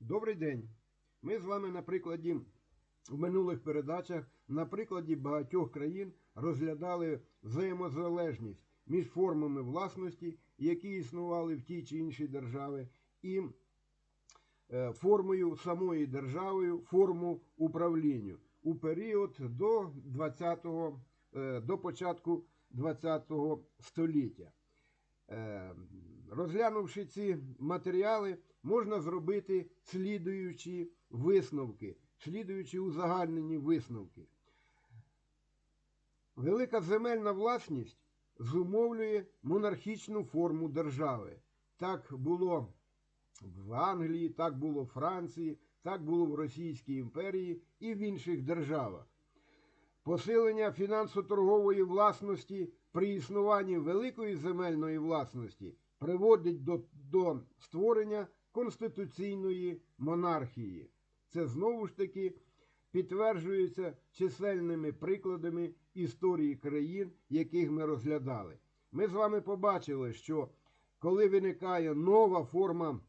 Добрий день! Ми з вами на прикладі в минулих передачах на прикладі багатьох країн розглядали взаємозалежність між формами власності, які існували в тій чи іншій державі, і е, формою самої державою, форму управління у період до 20-го, е, до початку 20-го століття. Е, Розглянувши ці матеріали, можна зробити слідуючі висновки, слідуючі узагальнені висновки. Велика земельна власність зумовлює монархічну форму держави. Так було в Англії, так було в Франції, так було в Російській імперії і в інших державах. Посилення фінансово-торгової власності при існуванні великої земельної власності приводить до, до створення конституційної монархії. Це знову ж таки підтверджується чисельними прикладами історії країн, яких ми розглядали. Ми з вами побачили, що коли виникає нова форма,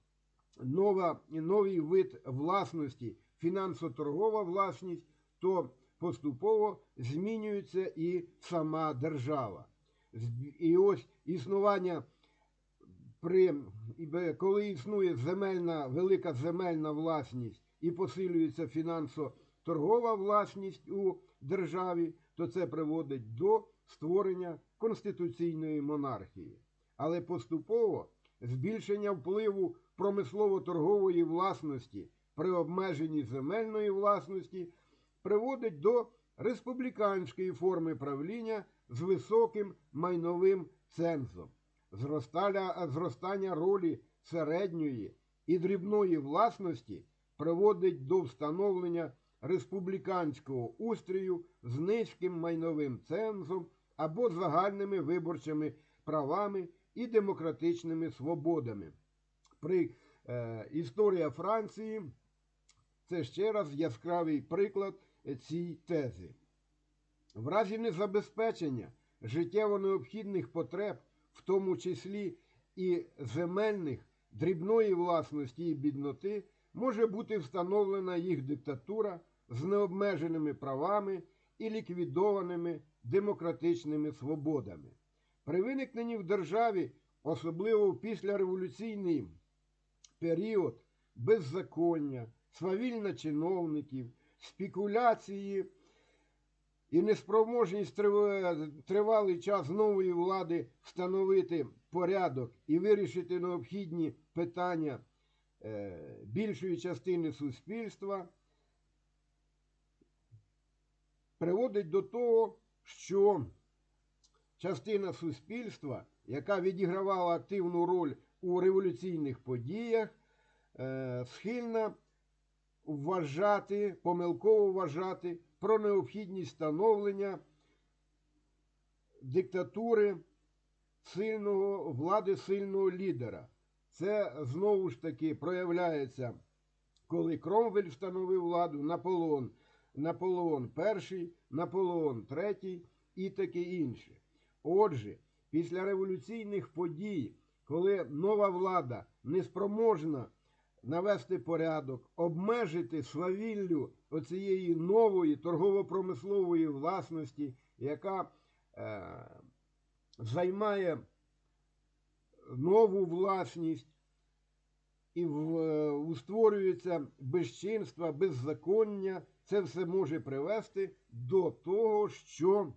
нова, новий вид власності, фінансово-торгова власність, то поступово змінюється і сама держава. І ось існування при коли існує земельна, велика земельна власність і посилюється фінансово-торгова власність у державі, то це приводить до створення конституційної монархії. Але поступово збільшення впливу промислово-торгової власності при обмеженні земельної власності приводить до республіканської форми правління з високим майновим цензом зростання, зростання ролі середньої і дрібної власності приводить до встановлення республіканського устрою з низьким майновим цензом або загальними виборчими правами і демократичними свободами. При е, історія Франції це ще раз яскравий приклад цій тези. В разі незабезпечення життєво необхідних потреб, в тому числі і земельних, дрібної власності і бідноти, може бути встановлена їх диктатура з необмеженими правами і ліквідованими демократичними свободами. При виникненні в державі, особливо в післяреволюційний період, беззаконня, свавілля чиновників, спекуляції і неспроможність тривалий час нової влади встановити порядок і вирішити необхідні питання е, більшої частини суспільства, приводить до того, що частина суспільства, яка відігравала активну роль у революційних подіях, е, схильна вважати, помилково вважати про необхідність становлення диктатури сильного влади сильного лідера. Це знову ж таки проявляється, коли Кромвель встановив владу, Наполеон, Наполеон І, Наполеон III і таке інше. Отже, після революційних подій, коли нова влада неспроможна навести порядок, обмежити свавіллю оцієї нової торгово-промислової власності, яка е, займає нову власність і в, е, устворюється безчинства, беззаконня, це все може привести до того, що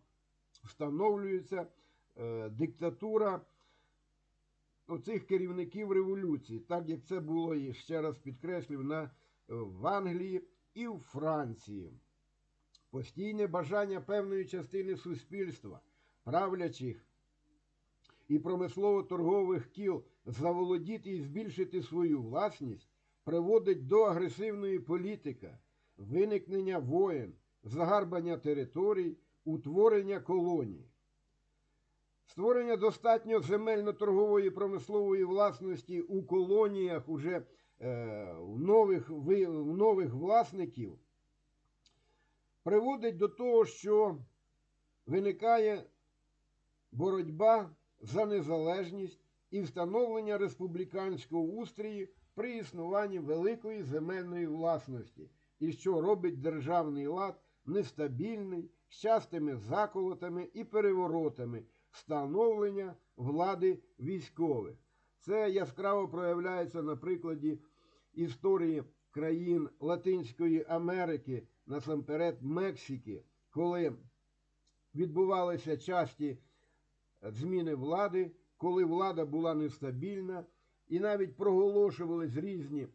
встановлюється е, диктатура оцих керівників революції, так як це було і ще раз підкреслив на, в Англії і в Франції. Постійне бажання певної частини суспільства, правлячих і промислово-торгових кіл заволодіти і збільшити свою власність приводить до агресивної політики, виникнення воєн, загарбання територій, утворення колоній. Створення достатньо земельно-торгової промислової власності у колоніях уже в нових, в нових власників приводить до того, що виникає боротьба за незалежність і встановлення республіканського устрію при існуванні великої земельної власності, і що робить державний лад нестабільний, з частими заколотами і переворотами становлення влади військових. Це яскраво проявляється на прикладі історії країн Латинської Америки, насамперед Мексики, коли відбувалися часті зміни влади, коли влада була нестабільна, і навіть проголошувались різні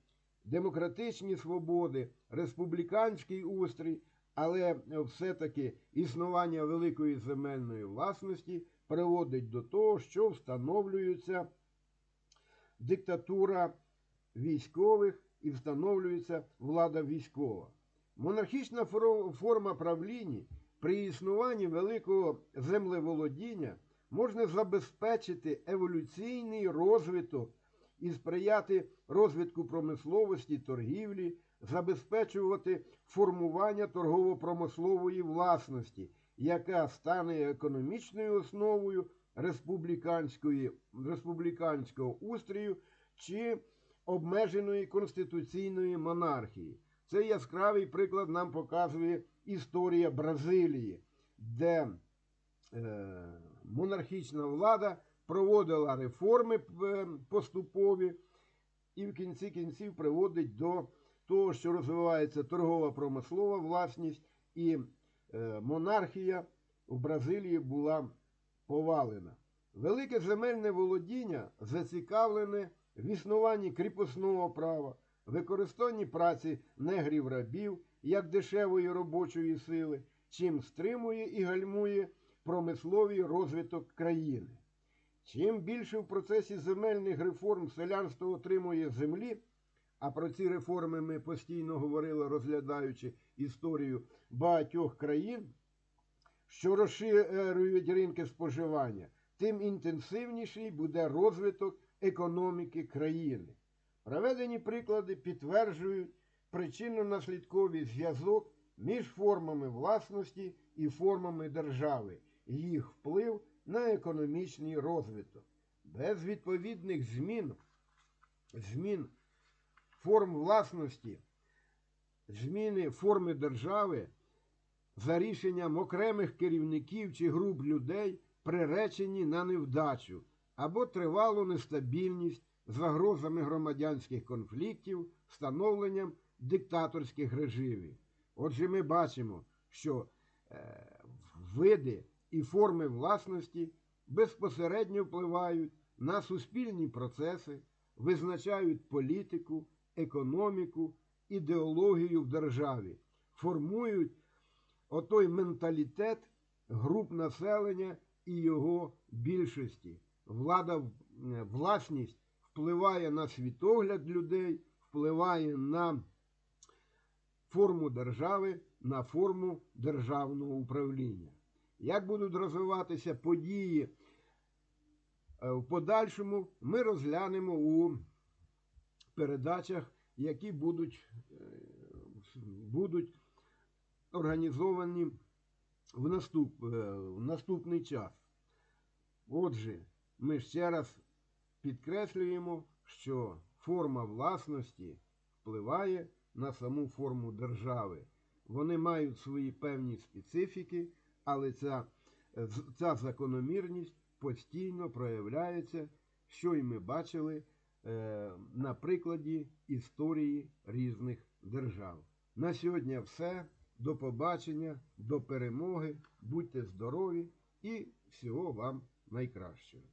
демократичні свободи, республіканський устрій, але все-таки існування великої земельної власності приводить до того, що встановлюється диктатура військових і встановлюється влада військова. Монархічна форма правління при існуванні великого землеволодіння можна забезпечити еволюційний розвиток і сприяти розвитку промисловості, торгівлі, забезпечувати формування торгово-промислової власності, яка стане економічною основою республіканського устрію чи обмеженої конституційної монархії. Це яскравий приклад нам показує історія Бразилії, де е, монархічна влада проводила реформи е, поступові і в кінці кінців приводить до того, що розвивається торгова промислова власність, і е, монархія в Бразилії була повалена. Велике земельне володіння зацікавлене в існуванні кріпосного права, використанні праці негрів рабів як дешевої робочої сили, чим стримує і гальмує промисловий розвиток країни. Чим більше в процесі земельних реформ селянство отримує землі, а про ці реформи ми постійно говорили, розглядаючи історію багатьох країн, що розширюють ринки споживання, тим інтенсивніший буде розвиток економіки країни. Проведені приклади підтверджують причинно-наслідковий зв'язок між формами власності і формами держави, їх вплив на економічний розвиток. Без відповідних змін, змін форм власності, зміни форми держави за рішенням окремих керівників чи груп людей приречені на невдачу або тривалу нестабільність загрозами громадянських конфліктів, встановленням диктаторських режимів. Отже, ми бачимо, що е, види і форми власності безпосередньо впливають на суспільні процеси, визначають політику, економіку, ідеологію в державі, формують отой менталітет груп населення і його більшості. Влада, е, власність впливає на світогляд людей, впливає на форму держави, на форму державного управління. Як будуть розвиватися події е, в подальшому, ми розглянемо у передачах, які будуть, е, будуть організовані в, наступ, в наступний час. Отже, ми ще раз підкреслюємо, що форма власності впливає на саму форму держави. Вони мають свої певні специфіки, але ця, ця закономірність постійно проявляється, що і ми бачили е, на прикладі історії різних держав. На сьогодні все. До побачення, до перемоги. Будьте здорові і всього вам найкращого.